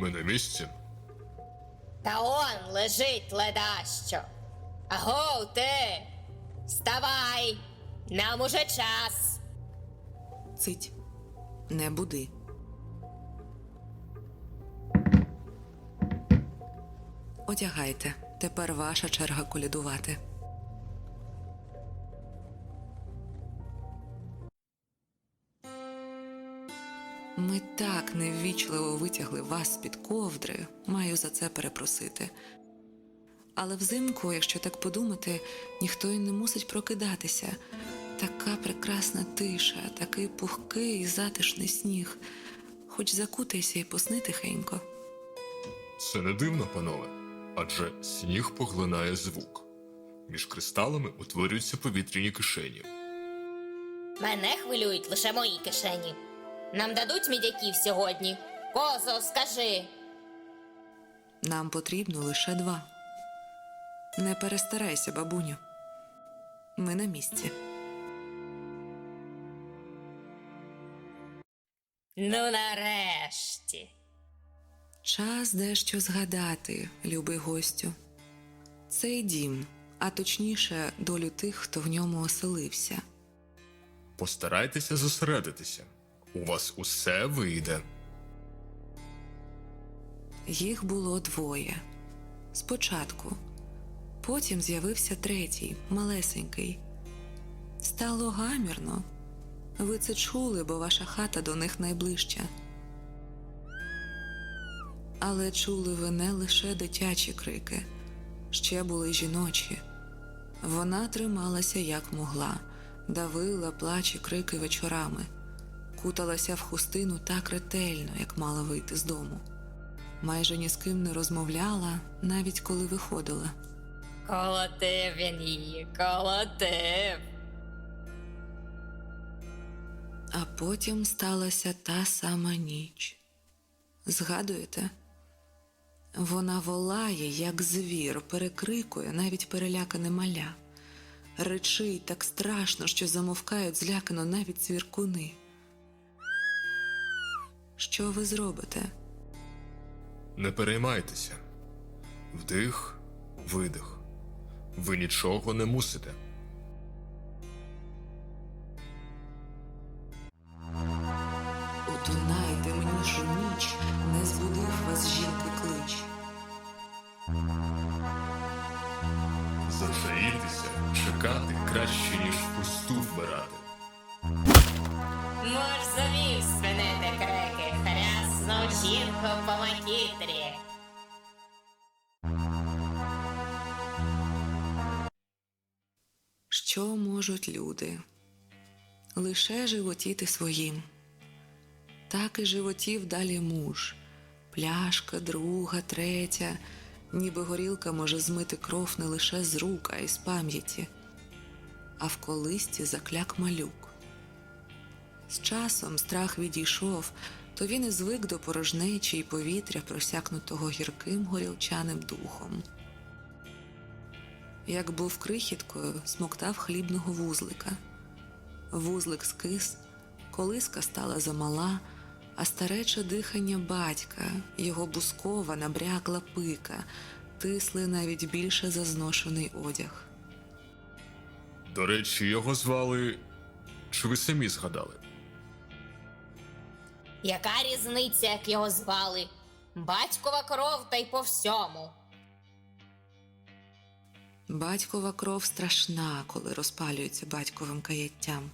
Ми на місці. Та он лежить ледащо. Агов ти! Вставай! Нам уже час. Цить, не буди. Одягайте. Тепер ваша черга колядувати. Ми так неввічливо витягли вас з-під ковдри, маю за це перепросити. Але взимку, якщо так подумати, ніхто й не мусить прокидатися. Така прекрасна тиша, такий пухкий і затишний сніг. Хоч закутайся і посни тихенько. Це не дивно, панове, адже сніг поглинає звук. Між кристалами утворюються повітряні кишені. Мене хвилюють лише мої кишені. Нам дадуть мідяків сьогодні. Козо, скажи. Нам потрібно лише два. Не перестарайся, бабуню. Ми на місці. Ну нарешті. Час дещо згадати, любий гостю. Цей дім, а точніше, долю тих, хто в ньому оселився. Постарайтеся зосередитися. У вас усе вийде. Їх було двоє. Спочатку. Потім з'явився третій, малесенький. Стало гамірно. Ви це чули, бо ваша хата до них найближча. Але чули ви не лише дитячі крики, ще були жіночі. Вона трималася як могла, давила плач і крики вечорами, куталася в хустину так ретельно, як мала вийти з дому. Майже ні з ким не розмовляла, навіть коли виходила. Колотив він її, колотив. А потім сталася та сама ніч. Згадуєте? Вона волає, як звір, перекрикує навіть перелякане маля. Речить так страшно, що замовкають злякано навіть цвіркуни. Що ви зробите? Не переймайтеся. Вдих, видих. Ви нічого не мусите. Утунайте мені ж ніч, не збудив вас жінки клич. Зашаїтися, чекати краще, ніж пусту спинити крики, хряснув жінку по. Що можуть люди? Лише животіти своїм. Так і животів далі муж, пляшка, друга, третя, ніби горілка може змити кров не лише з рук, а й з пам'яті, а в колисті закляк малюк. З часом страх відійшов, то він і звик до порожнечі й повітря, просякнутого гірким горілчаним духом. Як був крихіткою, смоктав хлібного вузлика. Вузлик скис, колиска стала замала, а старече дихання батька, його бускова набрякла пика, тисли навіть більше за зношений одяг. До речі, його звали. Чи ви самі згадали? Яка різниця, як його звали? Батькова кров та й по всьому. Батькова кров страшна, коли розпалюється батьковим каяттям.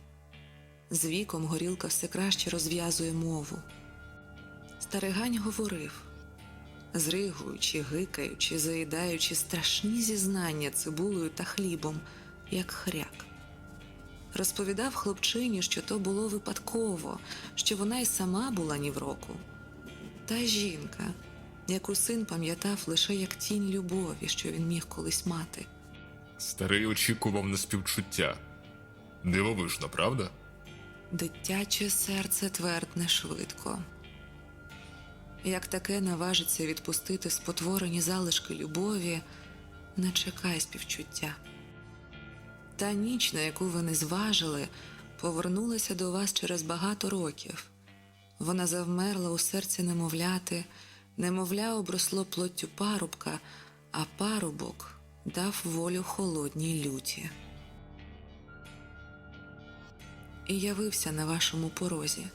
З віком горілка все краще розв'язує мову. Старигань говорив, зригуючи, гикаючи, заїдаючи страшні зізнання цибулею та хлібом, як хряк. Розповідав хлопчині, що то було випадково, що вона й сама була ні в року. Та жінка, яку син пам'ятав лише як тінь любові, що він міг колись мати. Старий очікував на співчуття. Дивовижно, правда? Дитяче серце твердне швидко. Як таке наважиться відпустити спотворені залишки любові, не чекай співчуття. Та ніч, на яку ви не зважили, повернулася до вас через багато років. Вона завмерла у серці немовляти, Немовля обросло плоттю парубка, а парубок дав волю холодній люті. І явився на вашому порозі,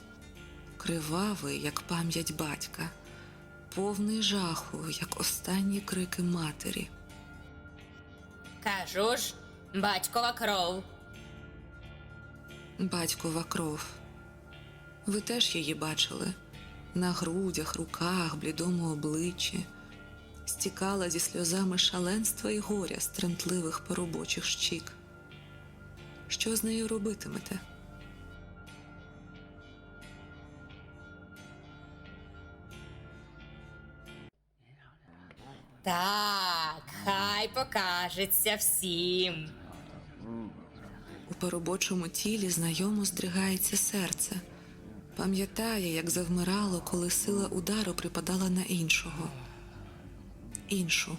кривавий, як пам'ять батька, повний жаху, як останні крики матері. Кажу ж, батькова кров. Батькова кров. Ви теж її бачили на грудях, руках, блідому обличчі, стікала зі сльозами шаленства і горя з тремтливих поробочих щік. Що з нею робитимете? Так, хай покажеться всім. У поробочому тілі знайомо здригається серце, пам'ятає, як завмирало, коли сила удару припадала на іншого. Іншу.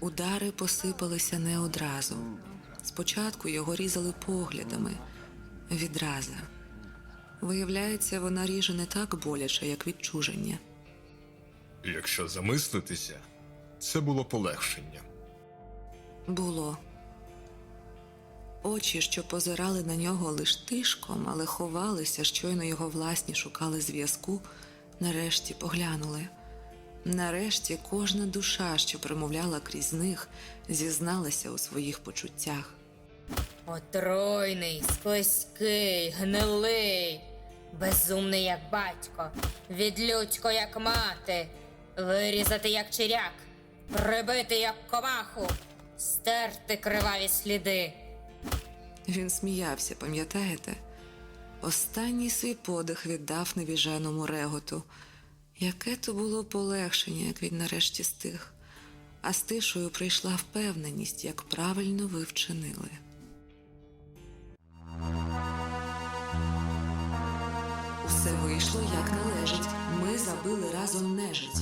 Удари посипалися не одразу. Спочатку його різали поглядами, відразу. Виявляється, вона ріже не так боляче, як відчуження. Якщо замислитися, це було полегшення. Було. Очі, що позирали на нього лиш тишком, але ховалися, щойно його власні шукали зв'язку, нарешті поглянули. Нарешті кожна душа, що промовляла крізь них, зізналася у своїх почуттях. Отруйний, склизький, гнилий, безумний, як батько, відлюдько, як мати, вирізати, як чиряк, прибити, як комаху, стерти криваві сліди. Він сміявся, пам'ятаєте? Останній свій подих віддав невіженому реготу. Яке то було полегшення, як він нарешті стих, а з тишою прийшла впевненість, як правильно ви вчинили. Усе вийшло як належить. Ми забили разом нежить.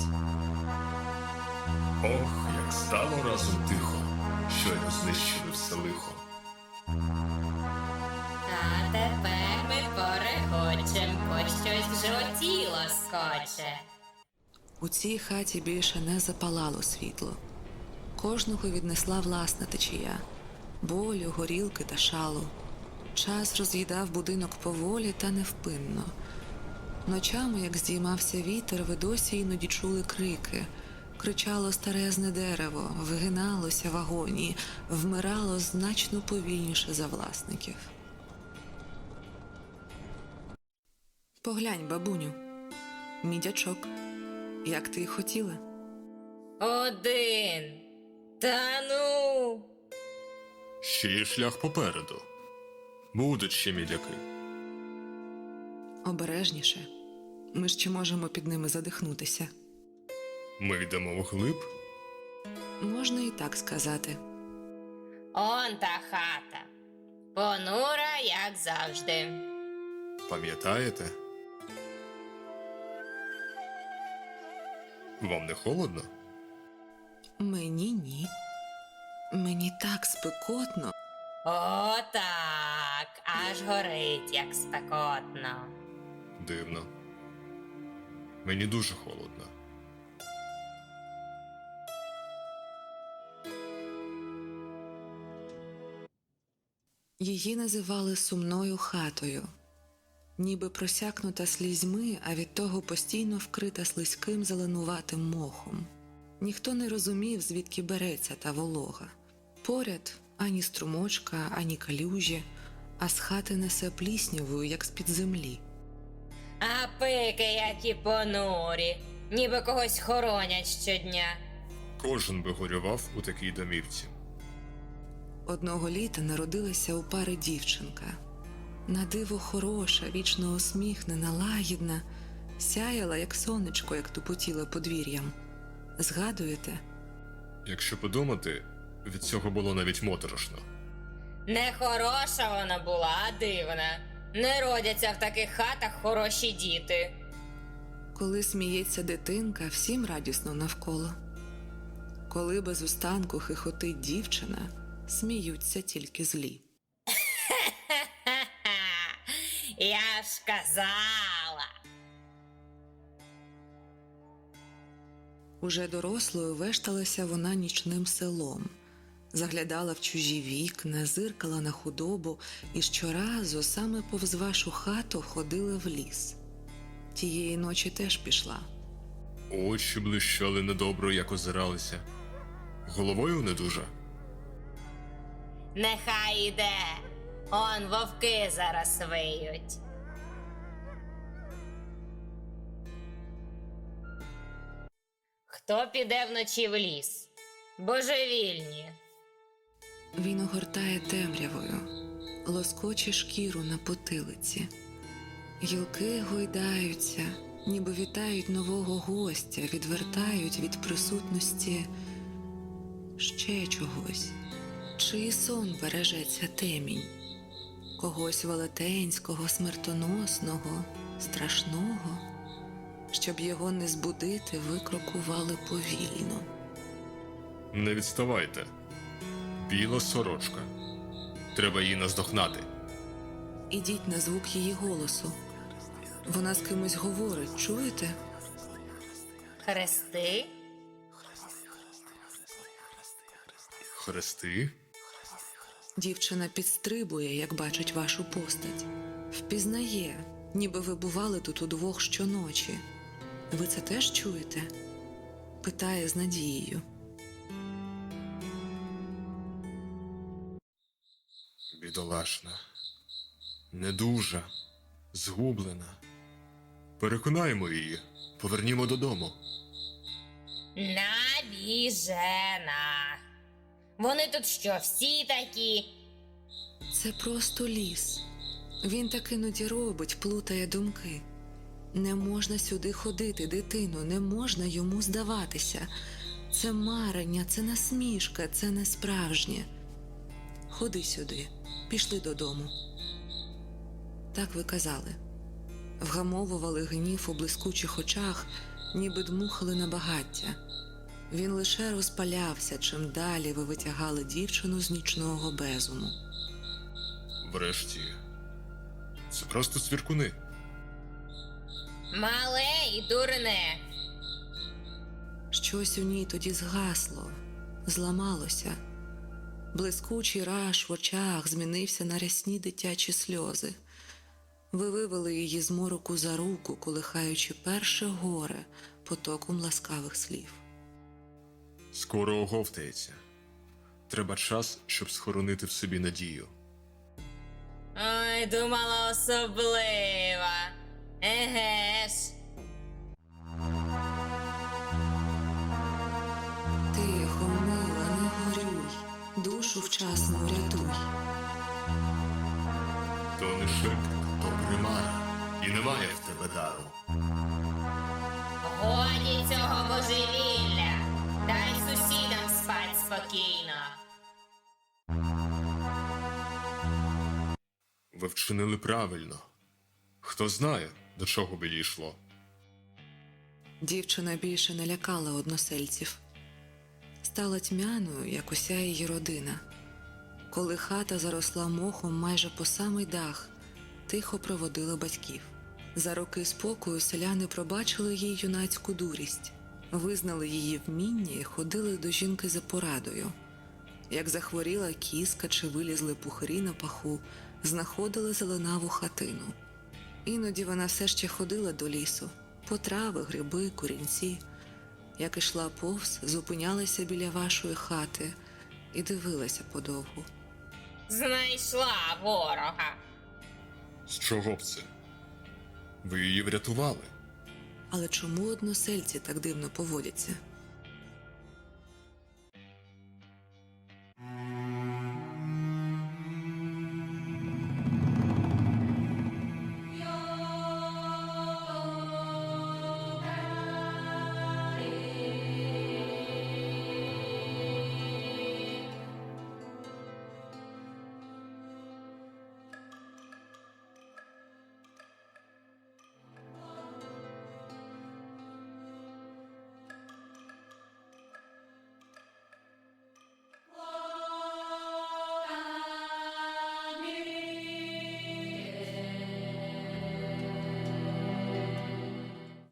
Ох, як стало разом тихо, щойно знищили все лихо. Бо щось в животі лоскоче. У цій хаті більше не запалало світло. Кожного віднесла власна течія болю, горілки та шалу. Час роз'їдав будинок поволі та невпинно. Ночами, як здіймався вітер, ви досі іноді чули крики. Кричало старезне дерево, вигиналося в агонії, вмирало значно повільніше за власників. Поглянь, бабуню, мідячок, як ти й хотіла. Один. Та ну. Ще є шлях попереду. Будуть ще мідяки. Обережніше. Ми ще можемо під ними задихнутися. Ми йдемо вглиб. Можна і так сказати. Он та хата. Понура, як завжди. Пам'ятаєте? Вам не холодно? Мені ні. Мені так спекотно. О, так, аж горить, як спекотно. Дивно. Мені дуже холодно. Її називали сумною хатою, ніби просякнута слізьми, а від того постійно вкрита слизьким зеленуватим мохом. Ніхто не розумів, звідки береться та волога. Поряд ані струмочка, ані калюжі, а з хати несе пліснявою, як з-під землі. А пики, які понурі, ніби когось хоронять щодня. Кожен би горював у такій домівці. Одного літа народилася у пари дівчинка. На диво хороша, вічно усміхнена, лагідна, сяяла, як сонечко, як тупотіла подвір'ям. Згадуєте? Якщо подумати, від цього було навіть моторошно. Не хороша вона була, а дивна. Не родяться в таких хатах хороші діти. Коли сміється дитинка, всім радісно навколо. Коли без устанку хихотить дівчина, сміються тільки злі. Я ж казала. Уже дорослою вешталася вона нічним селом, заглядала в чужі вікна, зиркала на худобу і щоразу саме повз вашу хату ходила в ліс. Тієї ночі теж пішла. Очі блищали недобро, як озиралися. Головою не дуже. Нехай іде. Он вовки зараз виють. Хто піде вночі в ліс? Божевільні. Він огортає темрявою, лоскоче шкіру на потилиці. Гілки гойдаються, ніби вітають нового гостя, відвертають від присутності ще чогось. Чий сон бережеться темінь? Когось велетенського, смертоносного, страшного, щоб його не збудити, викрокували повільно. Не відставайте. Біла сорочка. Треба її наздогнати. Ідіть на звук її голосу. Вона з кимось говорить, чуєте? Хрести? Хрести? Дівчина підстрибує, як бачить вашу постать. Впізнає, ніби ви бували тут удвох щоночі. Ви це теж чуєте? Питає з надією. Бідолашна. Недужа. Згублена. Переконаємо її. Повернімо додому. Навіжена. Вони тут що, всі такі? Це просто ліс. Він так іноді робить, плутає думки. Не можна сюди ходити, дитино, не можна йому здаватися. Це марення, це насмішка, це не справжнє. Ходи сюди, пішли додому. Так ви казали. Вгамовували гнів у блискучих очах, ніби дмухали на багаття. Він лише розпалявся, чим далі ви витягали дівчину з нічного безуму. Врешті. Це просто цвіркуни. Мале і дурне. Щось у ній тоді згасло, зламалося. Блискучий раж в очах змінився на рясні дитячі сльози. Ви вивели її з мороку за руку, колихаючи перше горе потоком ласкавих слів. Скоро оговтається. Треба час, щоб схоронити в собі надію. Ой, думала особлива. Еге ж. Тихо, мила, не горюй, душу вчасно врятуй. То не шепт, то примара. І немає в тебе дару. Годі цього божевілля. Дай сусідам спать спокійно. Ви вчинили правильно. Хто знає, до чого би дійшло. Дівчина більше не лякала односельців. Стала тьмяною, як уся її родина. Коли хата заросла мохом майже по самий дах, тихо проводила батьків. За роки спокою селяни пробачили їй юнацьку дурість, визнали її вміння і ходили до жінки за порадою. Як захворіла кіска чи вилізли пухарі на паху, знаходили зеленаву хатину. Іноді вона все ще ходила до лісу, по трави, гриби, корінці. Як ішла повз, зупинялася біля вашої хати і дивилася подовгу. Знайшла ворога. З чого б це? Ви її врятували. Але чому односельці так дивно поводяться?